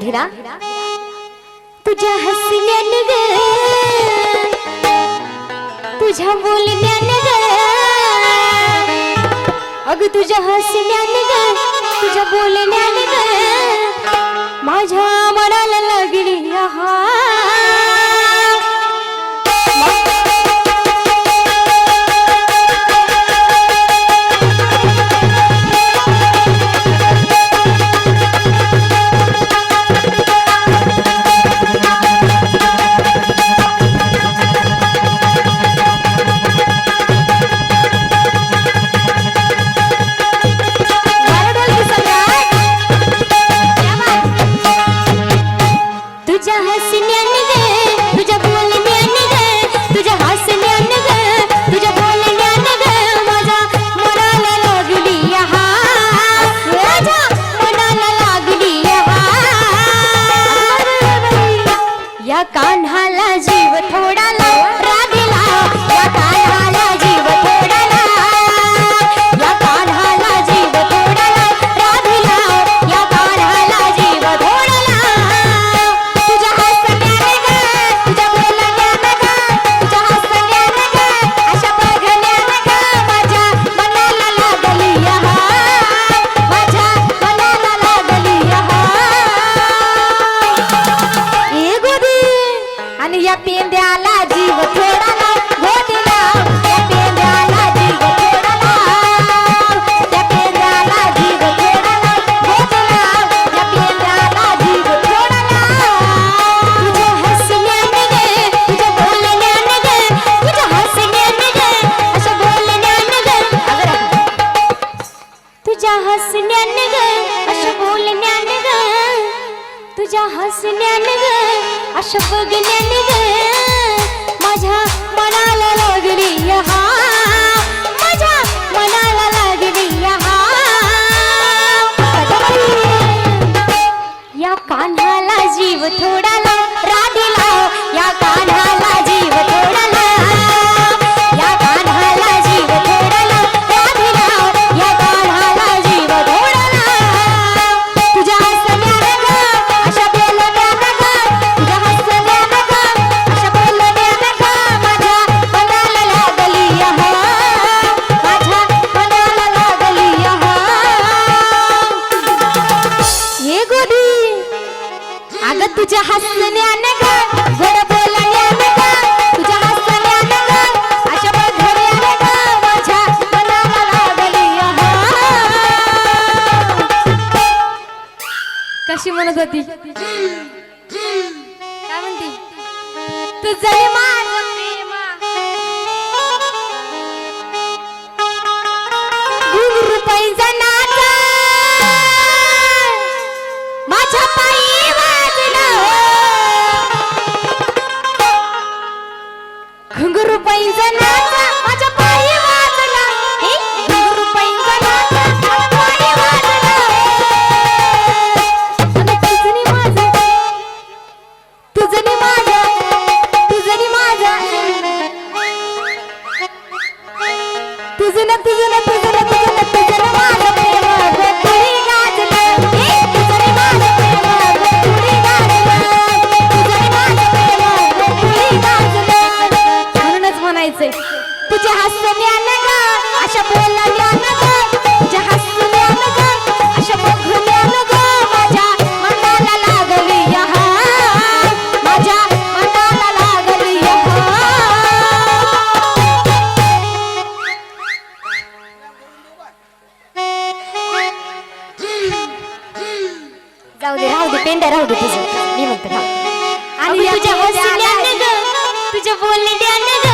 राधिरा। तुझा हसण्यान तुझा तुझ्या बोलण्यान ग अग तुझा हसण्यान ग तुझ्या हसण्यान ग अश बोलण्यान ग. तुझ्या हसण्यान ग अश बघण्यान ग. माझ्या मनाला लागली हा. मनाला लागली या थोडा होती काय म्हणती? तुझे माझ घुंगरू पैजनाचा. पेंड्या राहू दे तुझं. मी म्हणते हा आणि तुझ्या हसण्याने ग. तुझ्या बोलण्याने ग.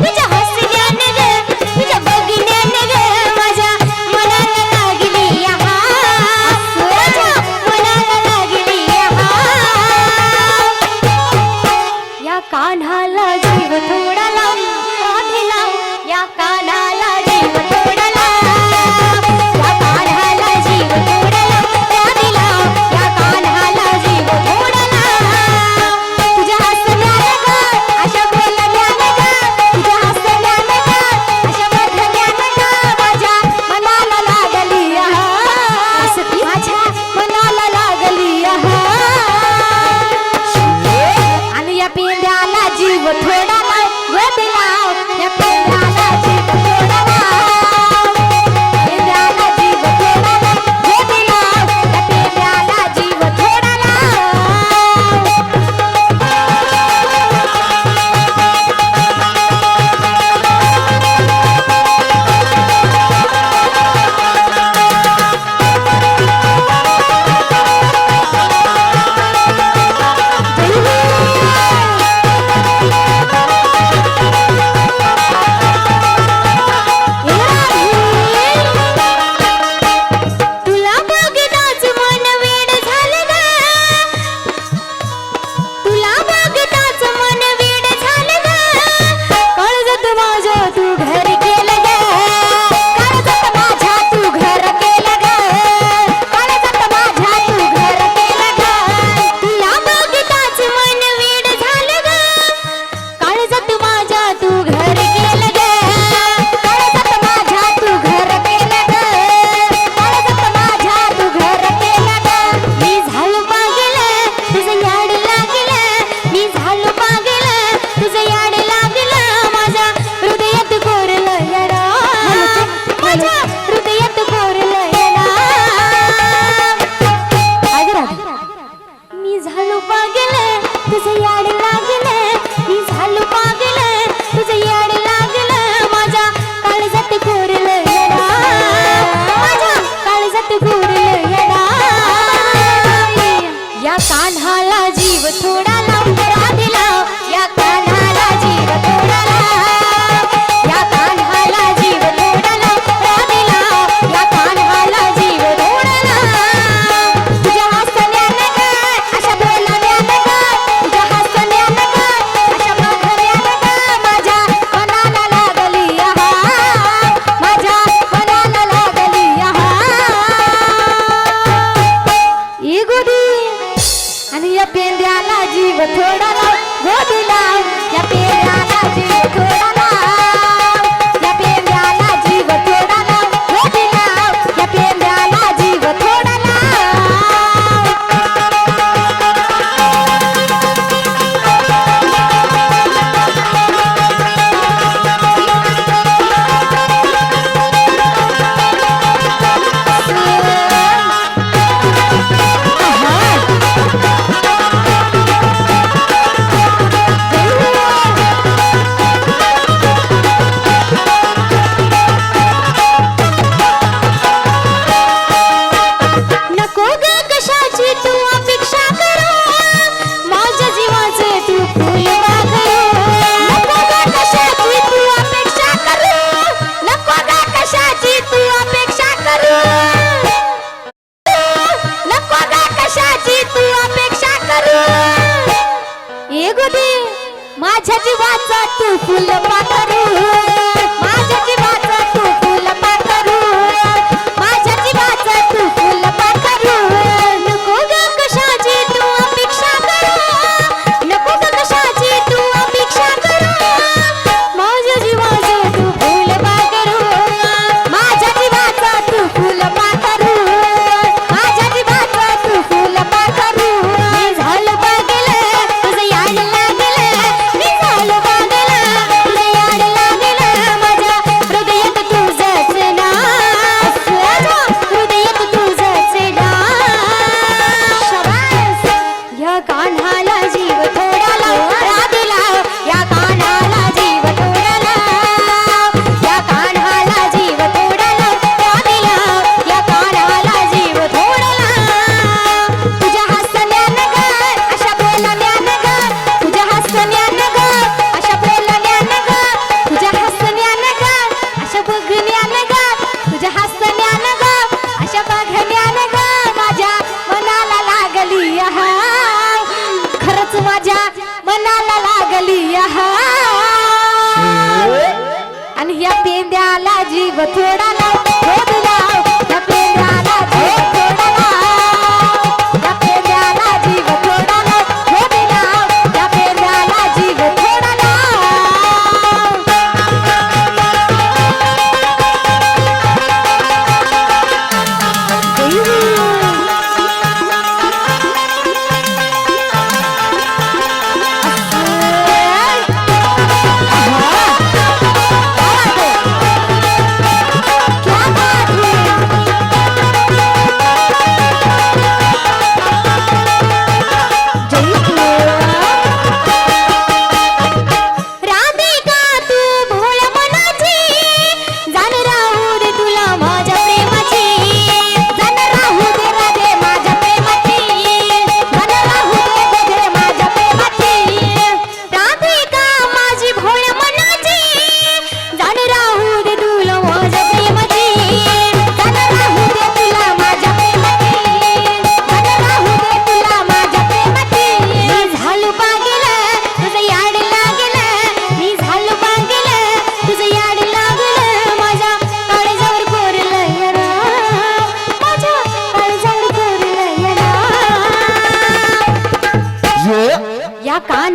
तुझ्या हसण्याने ग. तुझ्या बघण्याने ग. माझ्या मनाला लागली या माझ्या मनाला लागली या या कान्हाला थोडा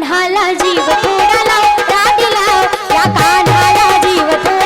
कान्हाला जीव थोडा लाव या कान्हाला जीव थोडा